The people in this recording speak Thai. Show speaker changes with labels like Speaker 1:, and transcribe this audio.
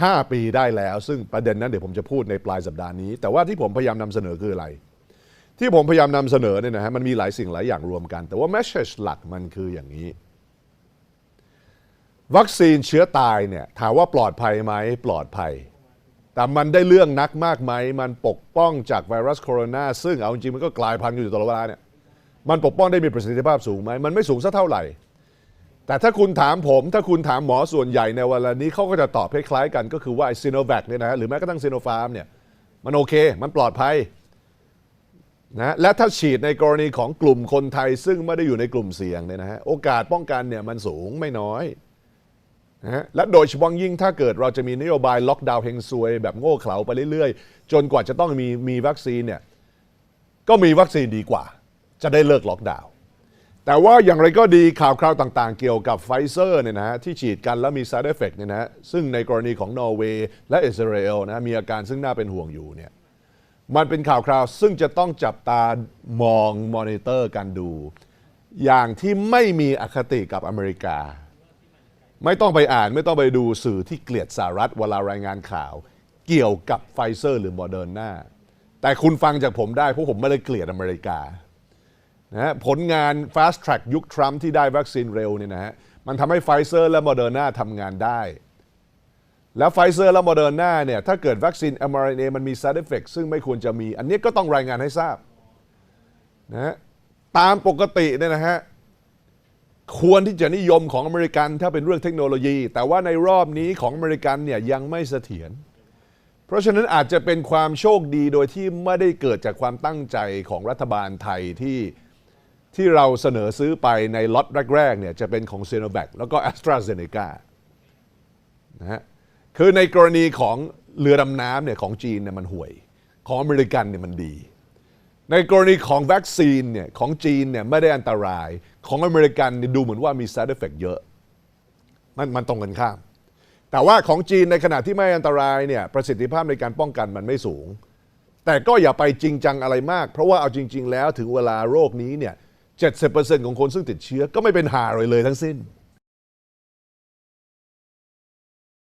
Speaker 1: 5 ปีได้แล้ว ซึ่งประเด็นนั้นเดี๋ยวผมจะพูดในปลายสัปดาห์นี้ แต่ว่าที่ผมพยายามนำเสนอคืออะไร ที่ผมพยายามนำเสนอเนี่ยนะฮะมันมีหลายสิ่งหลายอย่างรวมกัน แต่ว่า message หลักมันคืออย่างนี้ วัคซีนเชื้อตายเนี่ยถามว่าปลอดภัยไหมปลอดภัย แต่มันได้เรื่องนักมากไหมมันปกป้องจากไวรัสโคโรนาซึ่งเอาจริงมันก็กลายพันธุ์อยู่ตลอดเวลาเนี่ยมันปกป้องได้มีประสิทธิภาพสูงไหมมันไม่สูงสักเท่าไหร่ แต่ถ้าคุณถามผม ถ้าคุณถามหมอส่วนใหญ่ในเวลานี้เขาก็จะตอบคล้ายๆกันก็คือว่าไอซีโนแวคเนี่ยนะฮะหรือแม้กระทั่งซีโนฟาร์มเนี่ยมันโอเค มันปลอดภัยนะและถ้าฉีดในกรณีของกลุ่มคนไทยซึ่งไม่ได้อยู่ในกลุ่มเสี่ยงเนี่ยนะฮะโอกาสป้องกันเนี่ยมันสูงไม่น้อยนะฮะและโดยเฉพาะยิ่งถ้าเกิดเราจะมีนโยบายล็อกดาวน์เฮงซวย แบบโง่เขลาไปเรื่อยๆ จนกว่าจะต้องมีมีวัคซีนเนี่ยก็มีวัคซีนดีกว่า จะได้เลิกล็อกดาวน์ แต่ว่าอย่างไรก็ดีข่าวคราวต่างๆ เกี่ยวกับไฟเซอร์เนี่ยนะฮะที่ฉีดกันแล้วมี side effect เนี่ยนะฮะซึ่งในกรณีของนอร์เวย์และอิสราเอลนะมีอาการซึ่งน่าเป็นห่วงอยู่เนี่ยมันเป็นข่าวคราวซึ่งจะต้องจับตามองมอนิเตอร์กันดู อย่างที่ไม่มีอคติกับอเมริกา ไม่ต้องไปอ่านไม่ต้องไปดูสื่อที่เกลียดสหรัฐเวลารายงานข่าว เกี่ยวกับไฟเซอร์หรือโมเดอร์นาแต่คุณฟังจากผมได้เพราะผมไม่ได้เกลียดอเมริกา นะฮะผลงาน fast track ยุคทรัมป์ที่ได้วัคซีนเร็วเนี่ยนะฮะมันทำให้ไฟเซอร์และโมเดอร์นาทำงานได้ แล้วไฟเซอร์และโมเดอร์นาเนี่ยถ้าเกิดวัคซีน mRNA มันมี side effect ซึ่งไม่ควรจะมี อันนี้ก็ต้องรายงานให้ทราบนะฮะตามปกติเนี่ยนะฮะควรที่จะนิยมของอเมริกันถ้าเป็นเรื่องเทคโนโลยี แต่ว่าในรอบนี้ของอเมริกันเนี่ยยังไม่เสถียรเพราะฉะนั้นอาจจะเป็นความโชคดีโดยที่ไม่ได้เกิดจากความตั้งใจของรัฐบาลไทยที่ ที่เราเสนอซื้อไปในล็อตแรกๆเนี่ยจะเป็นของซ i โนแ a c แล้วก็ a s t r a z เซ e c a นะฮะคือในกรณีของเรือดำน้ำเนี่ยของจีนเนี่ยมันห่วย ของอเมริกันเนี่ยมันดี ในกรณีของวัคซีนเนี่ยของจีนเนี่ยไม่ได้อันตราย ของอเมริกันเนี่ยดูเหมือนว่ามี side effect เยอะ มันมันตรงกันข้าม แต่ว่าของจีนในขณะที่ไม่อันตรายเนี่ยประสิทธิภาพในการป้องกันมันไม่สูง แต่ก็อย่าไปจริงจังอะไรมาก เพราะว่าเอาจริง ๆ แล้วถึงเวลาโรคนี้เนี่ย 70%ของคนซึ่งติดเชื้อก็ไม่เป็นหาอะไรเลยทั้งสิ้น